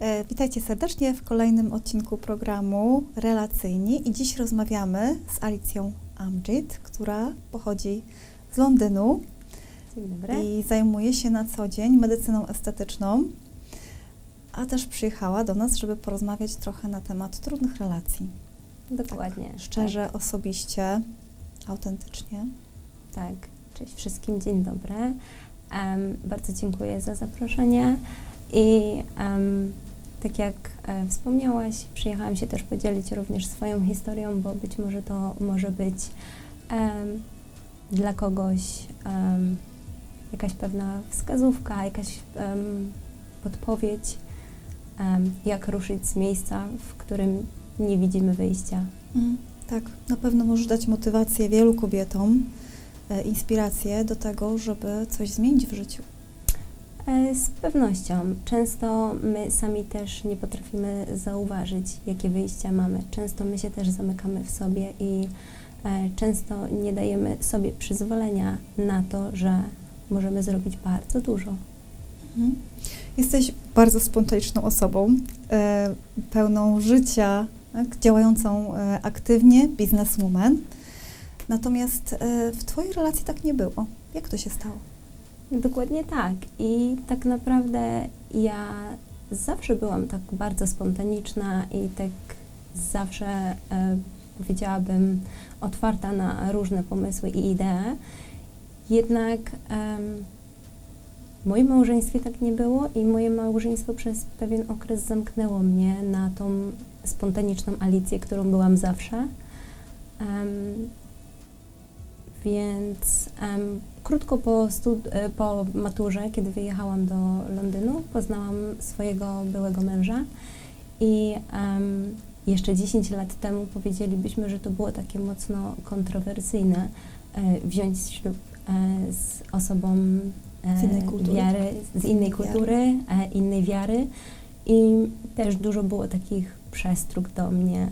E, Witajcie serdecznie w kolejnym odcinku programu Relacyjni i dziś rozmawiamy z Alicją Amjid, która pochodzi z Londynu Dzień dobry. i zajmuje się na co dzień medycyną estetyczną, a też przyjechała do nas, żeby porozmawiać trochę na temat trudnych relacji. Dokładnie. Tak, szczerze, osobiście, autentycznie. Tak. tak. Cześć wszystkim, dzień dobry. Um, bardzo dziękuję za zaproszenie i um, tak jak e, wspomniałaś, przyjechałam się też podzielić również swoją historią, bo być może to może być dla kogoś jakaś pewna wskazówka, jakaś em, podpowiedź, jak ruszyć z miejsca, w którym nie widzimy wyjścia. Mm, tak, na pewno możesz dać motywację wielu kobietom, e, inspirację do tego, żeby coś zmienić w życiu. E, Z pewnością. Często my sami też nie potrafimy zauważyć, jakie wyjścia mamy. Często my się też zamykamy w sobie i e, często nie dajemy sobie przyzwolenia na to, że możemy zrobić bardzo dużo. Mhm. Jesteś bardzo spontaniczną osobą, e, pełną życia, tak, działającą aktywnie, bizneswoman. Natomiast w Twojej relacji tak nie było. Jak to się stało? Dokładnie tak. I tak naprawdę ja zawsze byłam tak bardzo spontaniczna i tak zawsze e, powiedziałabym otwarta na różne pomysły i idee. Jednak em, w moim małżeństwie tak nie było i moje małżeństwo przez pewien okres zamknęło mnie na tą spontaniczną Alicję, którą byłam zawsze. Więc em, krótko po, e, po maturze, kiedy wyjechałam do Londynu, poznałam swojego byłego męża i em, jeszcze 10 lat temu powiedzielibyśmy, że to było takie mocno kontrowersyjne e, wziąć ślub e, z osobą e, Z innej kultury. wiary, z innej kultury, e, innej wiary i też dużo było takich przestróg do mnie,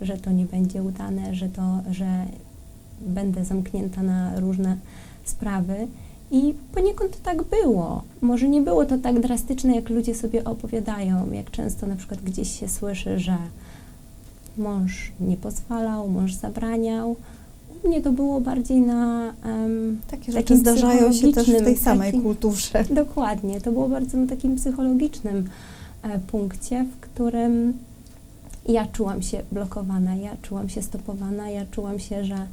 że to nie będzie udane, że to, że będę zamknięta na różne sprawy. I poniekąd tak było. Może nie było to tak drastyczne, jak ludzie sobie opowiadają, jak często na przykład gdzieś się słyszy, że mąż nie pozwalał, mąż zabraniał. U mnie to było bardziej na. em, Takie rzeczy zdarzają się też w tej samej takim- kulturze. Dokładnie. To było bardzo na takim psychologicznym e, punkcie, w którym ja czułam się blokowana, ja czułam się stopowana, ja czułam się, że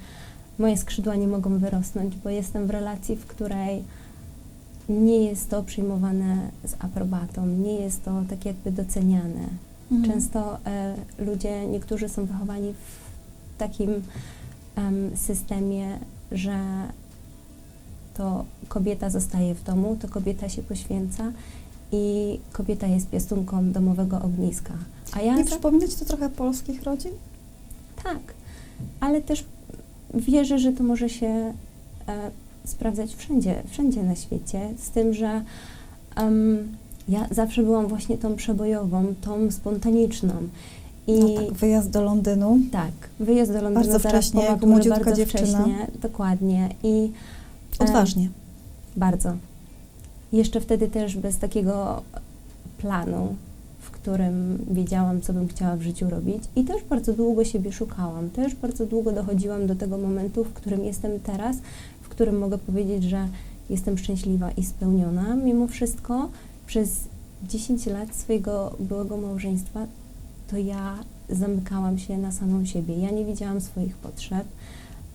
moje skrzydła nie mogą wyrosnąć, bo jestem w relacji, w której nie jest to przyjmowane z aprobatą, nie jest to tak jakby doceniane. Mhm. Często e, ludzie, niektórzy są wychowani w takim em, systemie, że to kobieta zostaje w domu, to kobieta się poświęca i kobieta jest piastunką domowego ogniska. A ja Nie za- to trochę polskich rodzin? tak, ale też wierzę, że to może się e, sprawdzać wszędzie, wszędzie na świecie, z tym, że em, ja zawsze byłam właśnie tą przebojową, tą spontaniczną. I No tak, wyjazd do Londynu. tak, wyjazd do Londynu Bardzo zaraz wcześnie, jak młodziutka bardzo dziewczyna. Wcześnie, dokładnie. I e, Odważnie. Bardzo. Jeszcze wtedy też bez takiego planu, którym wiedziałam, co bym chciała w życiu robić. I też bardzo długo siebie szukałam. Też bardzo długo dochodziłam do tego momentu, w którym jestem teraz, w którym mogę powiedzieć, że jestem szczęśliwa i spełniona. Mimo wszystko przez 10 lat swojego byłego małżeństwa to ja zamykałam się na samą siebie. Ja nie widziałam swoich potrzeb.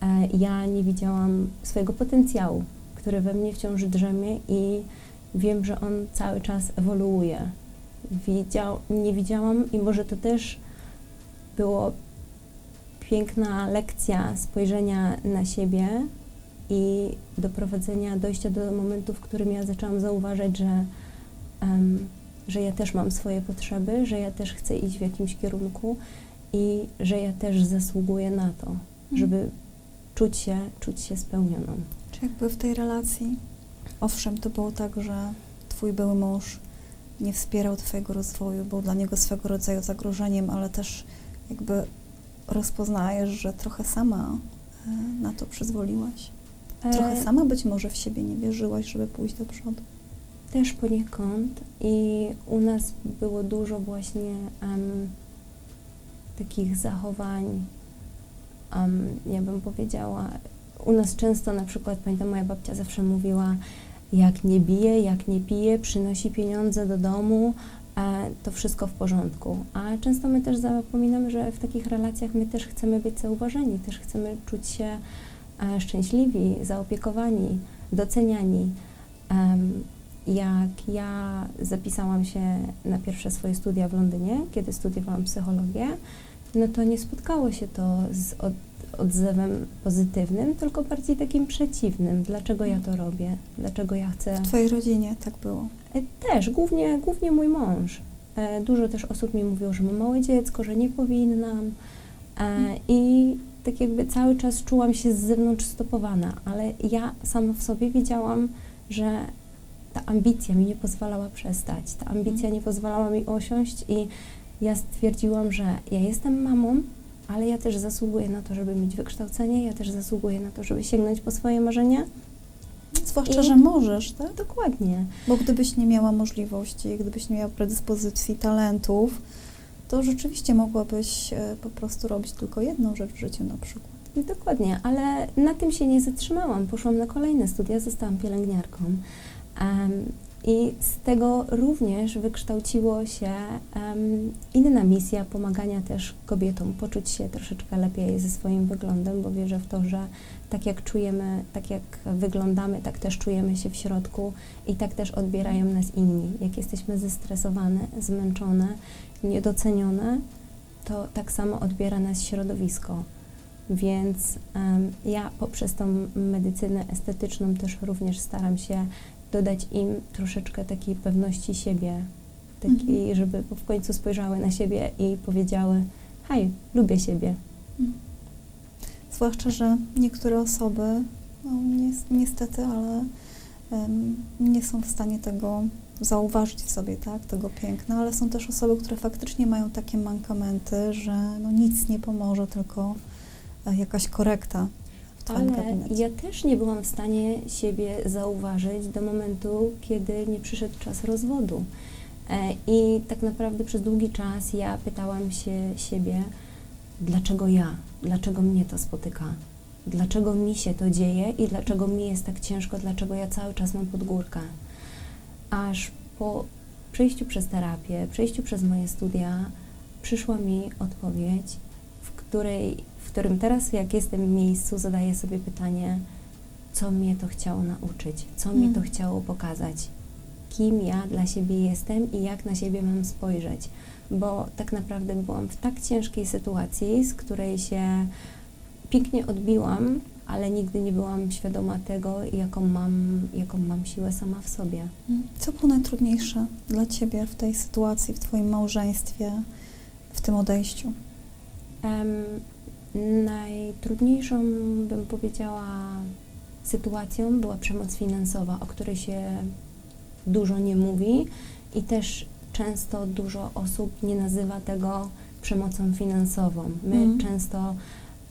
E, ja nie widziałam swojego potencjału, który we mnie wciąż drzemie i wiem, że on cały czas ewoluuje. Widział, nie widziałam i może to też było piękna lekcja spojrzenia na siebie i doprowadzenia, dojścia do momentu, w którym ja zaczęłam zauważać, że, em, że ja też mam swoje potrzeby, że ja też chcę iść w jakimś kierunku i że ja też zasługuję na to, żeby czuć się, czuć się spełnioną. Czy jakby w tej relacji, owszem, to było tak, że Twój były mąż nie wspierał Twojego rozwoju, był dla niego swego rodzaju zagrożeniem, ale też jakby rozpoznajesz, że trochę sama e, na to przyzwoliłaś. Trochę E, sama być może w siebie nie wierzyłaś, żeby pójść do przodu. Też poniekąd i u nas było dużo właśnie em, takich zachowań, em, ja bym powiedziała, u nas często na przykład, pamiętam moja babcia zawsze mówiła, jak nie bije, jak nie pije, przynosi pieniądze do domu, to wszystko w porządku. A często my też zapominamy, że w takich relacjach my też chcemy być zauważeni, też chcemy czuć się e, szczęśliwi, zaopiekowani, doceniani. Jak ja zapisałam się na pierwsze swoje studia w Londynie, kiedy studiowałam psychologię, no to nie spotkało się to z od, odzewem pozytywnym, tylko bardziej takim przeciwnym. Dlaczego ja to robię? Dlaczego ja chcę. W twojej rodzinie tak było. E, Też, głównie, głównie mój mąż. E, Dużo też osób mi mówiło, że mam małe dziecko, że nie powinnam. E, I tak jakby cały czas czułam się z zewnątrz stopowana, ale ja sama w sobie wiedziałam, że ta ambicja mi nie pozwalała przestać. Ta ambicja nie pozwalała mi osiąść i ja stwierdziłam, że ja jestem mamą, ale ja też zasługuję na to, żeby mieć wykształcenie, ja też zasługuję na to, żeby sięgnąć po swoje marzenia. Zwłaszcza, I- że możesz, tak? Dokładnie. Bo gdybyś nie miała możliwości, gdybyś nie miała predyspozycji, talentów, to rzeczywiście mogłabyś e, po prostu robić tylko jedną rzecz w życiu na przykład. Dokładnie, ale na tym się nie zatrzymałam. Poszłam na kolejne studia, zostałam pielęgniarką. I z tego również wykształciło się em, inna misja pomagania też kobietom poczuć się troszeczkę lepiej ze swoim wyglądem, bo wierzę w to, że tak jak czujemy, tak jak wyglądamy, tak też czujemy się w środku i tak też odbierają nas inni. Jak jesteśmy zestresowane, zmęczone, niedocenione, to tak samo odbiera nas środowisko. Więc em, ja poprzez tą medycynę estetyczną też również staram się dodać im troszeczkę takiej pewności siebie, takiej, Mhm. żeby w końcu spojrzały na siebie i powiedziały: Hej, lubię siebie. Zwłaszcza, że niektóre osoby, no ni niestety, ale em, nie są w stanie tego zauważyć w sobie, tak, tego piękna, ale są też osoby, które faktycznie mają takie mankamenty, że no nic nie pomoże, tylko e, jakaś korekta Ale ja też nie byłam w stanie siebie zauważyć do momentu, kiedy nie przyszedł czas rozwodu. E, I tak naprawdę przez długi czas ja pytałam się siebie, dlaczego ja, dlaczego mnie to spotyka, dlaczego mi się to dzieje i dlaczego mi jest tak ciężko, dlaczego ja cały czas mam podgórkę. Aż po przejściu przez terapię, przejściu przez moje studia, przyszła mi odpowiedź, której, w którym teraz, jak jestem w miejscu, zadaję sobie pytanie, co mnie to chciało nauczyć, co mnie to Mm. chciało pokazać, kim ja dla siebie jestem i jak na siebie mam spojrzeć. Bo tak naprawdę byłam w tak ciężkiej sytuacji, z której się pięknie odbiłam, ale nigdy nie byłam świadoma tego, jaką mam, jaką mam siłę sama w sobie. Co było najtrudniejsze dla Ciebie w tej sytuacji, w Twoim małżeństwie, w tym odejściu? Najtrudniejszą, bym powiedziała, sytuacją była przemoc finansowa, o której się dużo nie mówi i też często dużo osób nie nazywa tego przemocą finansową. My Mhm. często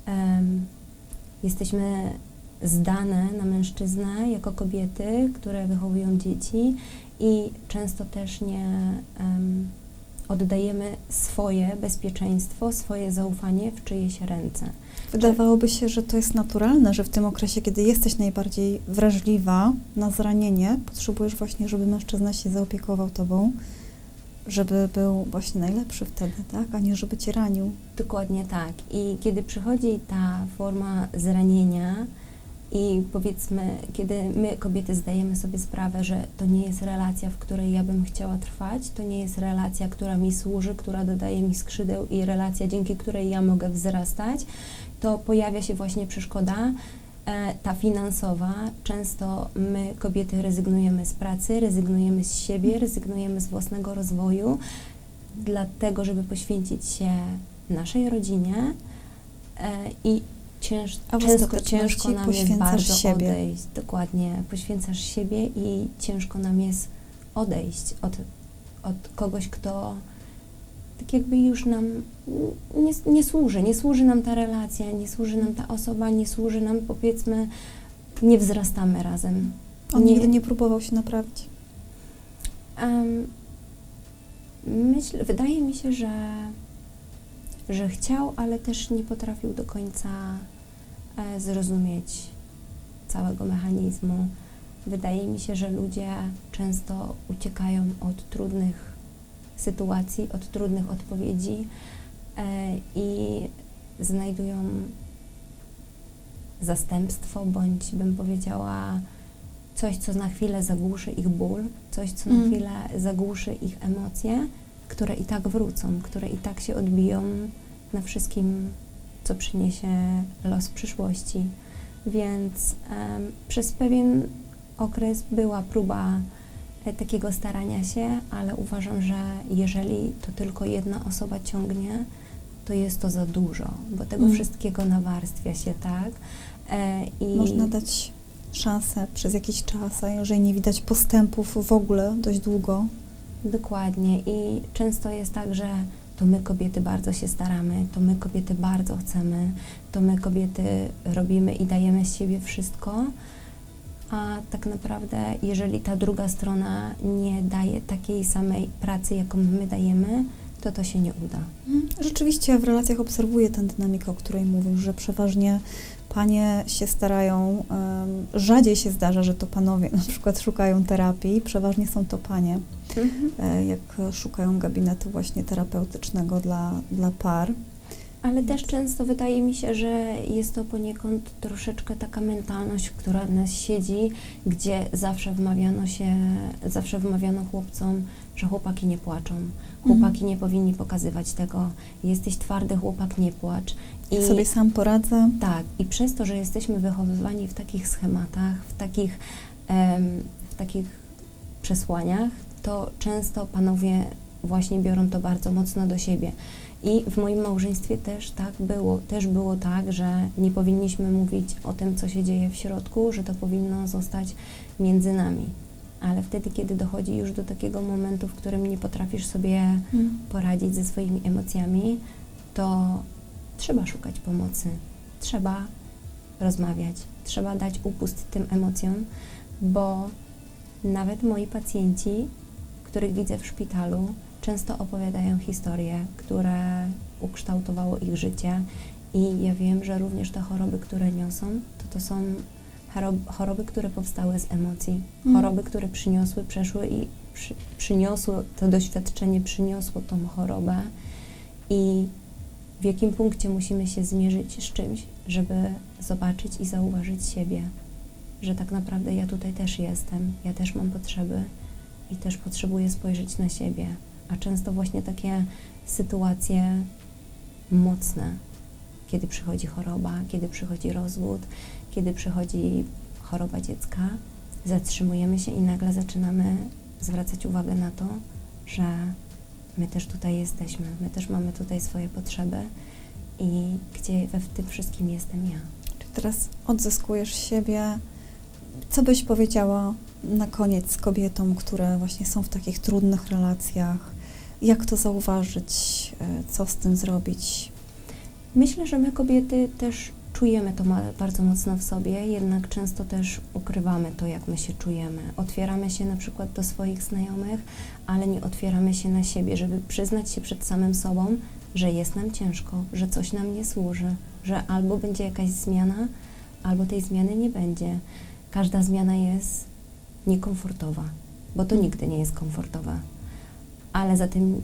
em, jesteśmy zdane na mężczyznę jako kobiety, które wychowują dzieci i często też nie em, oddajemy swoje bezpieczeństwo, swoje zaufanie w czyjeś ręce. Wydawałoby się, że to jest naturalne, że w tym okresie, kiedy jesteś najbardziej wrażliwa na zranienie, potrzebujesz właśnie, żeby mężczyzna się zaopiekował tobą, żeby był właśnie najlepszy wtedy, tak? A nie żeby cię ranił. Dokładnie tak. I kiedy przychodzi ta forma zranienia i powiedzmy, kiedy my kobiety zdajemy sobie sprawę, że to nie jest relacja, w której ja bym chciała trwać, to nie jest relacja, która mi służy, która dodaje mi skrzydeł i relacja, dzięki której ja mogę wzrastać, to pojawia się właśnie przeszkoda, e, ta finansowa. Często my, kobiety, rezygnujemy z pracy, rezygnujemy z siebie, rezygnujemy z własnego rozwoju, dlatego, żeby poświęcić się naszej rodzinie e, i cięż, A często ciężko nam jest bardzo siebie. odejść. Dokładnie, poświęcasz siebie i ciężko nam jest odejść od, od kogoś, kto tak jakby już nam nie, nie służy, nie służy nam ta relacja, nie służy nam ta osoba, nie służy nam powiedzmy, nie wzrastamy razem. On Nie- nigdy nie próbował się naprawić. Em, myśl, wydaje mi się, że, że chciał, ale też nie potrafił do końca zrozumieć całego mechanizmu. Wydaje mi się, że ludzie często uciekają od trudnych sytuacji, od trudnych odpowiedzi e, i znajdują zastępstwo, bądź bym powiedziała coś, co na chwilę zagłuszy ich ból, coś, co na Mm. chwilę zagłuszy ich emocje, które i tak wrócą, które i tak się odbiją na wszystkim, co przyniesie los przyszłości. Więc em, przez pewien okres była próba e, takiego starania się, ale uważam, że jeżeli to tylko jedna osoba ciągnie, to jest to za dużo, bo tego Mm. wszystkiego nawarstwia się, tak? E, i Można dać szansę przez jakiś czas, a jeżeli nie widać postępów w ogóle dość długo, Dokładnie. I często jest tak, że to my kobiety bardzo się staramy, to my kobiety bardzo chcemy, to my kobiety robimy i dajemy z siebie wszystko, a tak naprawdę, jeżeli ta druga strona nie daje takiej samej pracy, jaką my dajemy, to to się nie uda. Mm, Rzeczywiście w relacjach obserwuję tę dynamikę, o której mówisz, że przeważnie panie się starają, rzadziej się zdarza, że to panowie na przykład szukają terapii, przeważnie są to panie, e, jak szukają gabinetu właśnie terapeutycznego dla, dla par. Ale też często wydaje mi się, że jest to poniekąd troszeczkę taka mentalność, która w nas siedzi, gdzie zawsze wmawiano się, zawsze wmawiano chłopcom, że chłopaki nie płaczą. Chłopaki Mhm. nie powinni pokazywać tego. Jesteś twardy, chłopak, nie płacz. I Ja sobie sam poradzę. tak, i przez to, że jesteśmy wychowywani w takich schematach, w takich, em, w takich przesłaniach, to często panowie właśnie biorą to bardzo mocno do siebie. I w moim małżeństwie też tak było. Też było tak, że nie powinniśmy mówić o tym, co się dzieje w środku, że to powinno zostać między nami. Ale wtedy, kiedy dochodzi już do takiego momentu, w którym nie potrafisz sobie Mm. poradzić ze swoimi emocjami, to trzeba szukać pomocy, trzeba rozmawiać, trzeba dać upust tym emocjom, bo nawet moi pacjenci, których widzę w szpitalu, często opowiadają historie, które ukształtowało ich życie i ja wiem, że również te choroby, które niosą, to to są chorob- choroby, które powstały z emocji, Mm. choroby, które przyniosły, przeszły i przy, przyniosło, to doświadczenie przyniosło tą chorobę i w jakim punkcie musimy się zmierzyć z czymś, żeby zobaczyć i zauważyć siebie, że tak naprawdę ja tutaj też jestem, ja też mam potrzeby i też potrzebuję spojrzeć na siebie. A często właśnie takie sytuacje mocne, kiedy przychodzi choroba, kiedy przychodzi rozwód, kiedy przychodzi choroba dziecka, zatrzymujemy się i nagle zaczynamy zwracać uwagę na to, że my też tutaj jesteśmy, my też mamy tutaj swoje potrzeby i gdzie we w tym wszystkim jestem ja. Czy teraz odzyskujesz siebie? Co byś powiedziała na koniec kobietom, które właśnie są w takich trudnych relacjach? Jak to zauważyć? e, Co z tym zrobić? Myślę, że my kobiety też czujemy to bardzo mocno w sobie, jednak często też ukrywamy to, jak my się czujemy. Otwieramy się na przykład do swoich znajomych, ale nie otwieramy się na siebie, żeby przyznać się przed samym sobą, że jest nam ciężko, że coś nam nie służy, że albo będzie jakaś zmiana, albo tej zmiany nie będzie. Każda zmiana jest niekomfortowa, bo to nigdy nie jest komfortowe. Ale za tym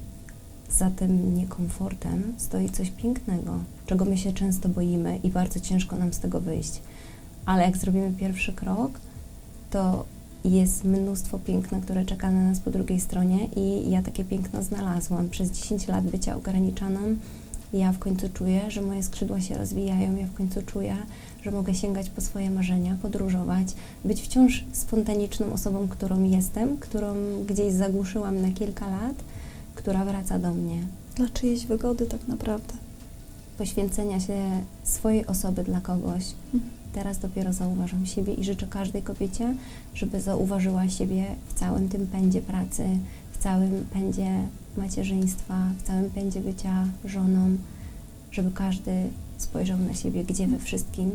za tym niekomfortem stoi coś pięknego, czego my się często boimy i bardzo ciężko nam z tego wyjść. Ale jak zrobimy pierwszy krok, to jest mnóstwo piękna, które czeka na nas po drugiej stronie i ja takie piękno znalazłam. Przez 10 lat bycia ograniczoną, ja w końcu czuję, że moje skrzydła się rozwijają, ja w końcu czuję, że mogę sięgać po swoje marzenia, podróżować, być wciąż spontaniczną osobą, którą jestem, którą gdzieś zagłuszyłam na kilka lat, która wraca do mnie. Dla czyjejś wygody tak naprawdę? Poświęcenia się swojej osoby dla kogoś. Mhm. Teraz dopiero zauważam siebie i życzę każdej kobiecie, żeby zauważyła siebie w całym tym pędzie pracy, w całym pędzie macierzyństwa, w całym pędzie bycia żoną, żeby każdy spojrzał na siebie, gdzie we wszystkim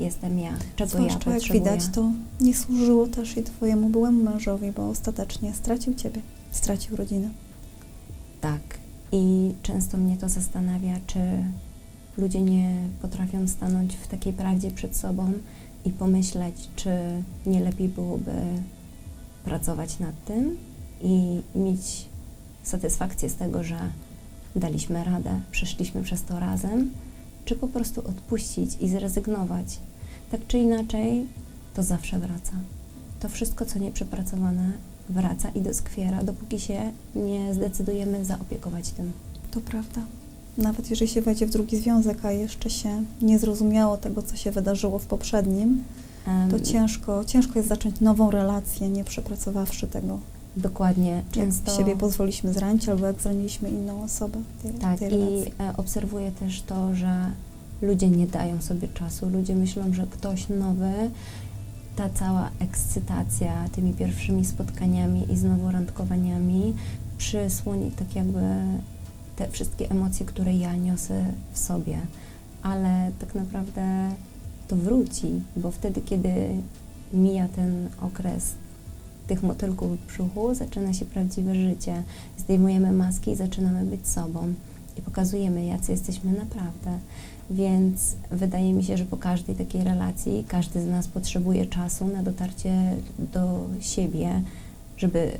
jestem ja, czego Zwłaszcza ja jak potrzebuję. widać, to nie służyło też i twojemu byłemu mężowi, bo ostatecznie stracił ciebie, stracił rodzinę. Tak. I często mnie to zastanawia, czy ludzie nie potrafią stanąć w takiej prawdzie przed sobą i pomyśleć, czy nie lepiej byłoby pracować nad tym i mieć satysfakcję z tego, że daliśmy radę, przeszliśmy przez to razem, czy po prostu odpuścić i zrezygnować. Tak czy inaczej, to zawsze wraca. To wszystko, co nieprzepracowane, wraca i doskwiera, dopóki się nie zdecydujemy zaopiekować tym. To prawda. Nawet jeżeli się wejdzie w drugi związek, a jeszcze się nie zrozumiało tego, co się wydarzyło w poprzednim, to ciężko, ciężko jest zacząć nową relację, nie przepracowawszy tego. Dokładnie. Często Jak siebie pozwoliliśmy zranić, albo jak zraniliśmy inną osobę tej, tak tej i e, obserwuję też to, że ludzie nie dają sobie czasu. Ludzie myślą, że ktoś nowy, ta cała ekscytacja tymi pierwszymi spotkaniami i znowu randkowaniami przysłoni tak jakby te wszystkie emocje, które ja niosę w sobie. Ale tak naprawdę to wróci, bo wtedy, kiedy mija ten okres tych motylków w brzuchu, zaczyna się prawdziwe życie. Zdejmujemy maski i zaczynamy być sobą i pokazujemy, jacy jesteśmy naprawdę. Więc wydaje mi się, że po każdej takiej relacji każdy z nas potrzebuje czasu na dotarcie do siebie, żeby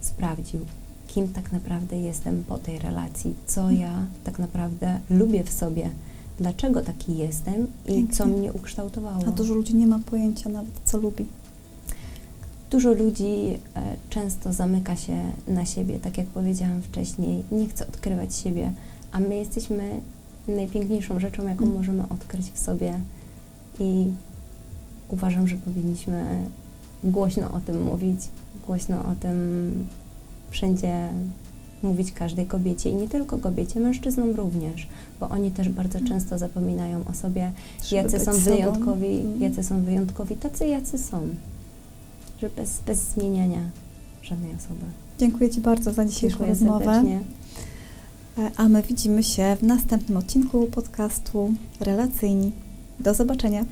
sprawdził, kim tak naprawdę jestem po tej relacji, co ja tak naprawdę lubię w sobie, dlaczego taki jestem i co mnie ukształtowało. A dużo ludzi nie ma pojęcia nawet, co lubi. Dużo ludzi e, często zamyka się na siebie, tak jak powiedziałam wcześniej, nie chce odkrywać siebie, a my jesteśmy najpiękniejszą rzeczą, jaką Mm. możemy odkryć w sobie i uważam, że powinniśmy głośno o tym mówić, głośno o tym wszędzie mówić każdej kobiecie i nie tylko kobiecie, mężczyznom również, bo oni też bardzo Mm. często zapominają o sobie, jacy są wyjątkowi, Mm. jacy są wyjątkowi, tacy jacy są. Że bez, bez zmieniania żadnej osoby. Dziękuję Ci bardzo za dzisiejszą Dziękuję rozmowę. serdecznie. E, A my widzimy się w następnym odcinku podcastu Relacyjni. Do zobaczenia.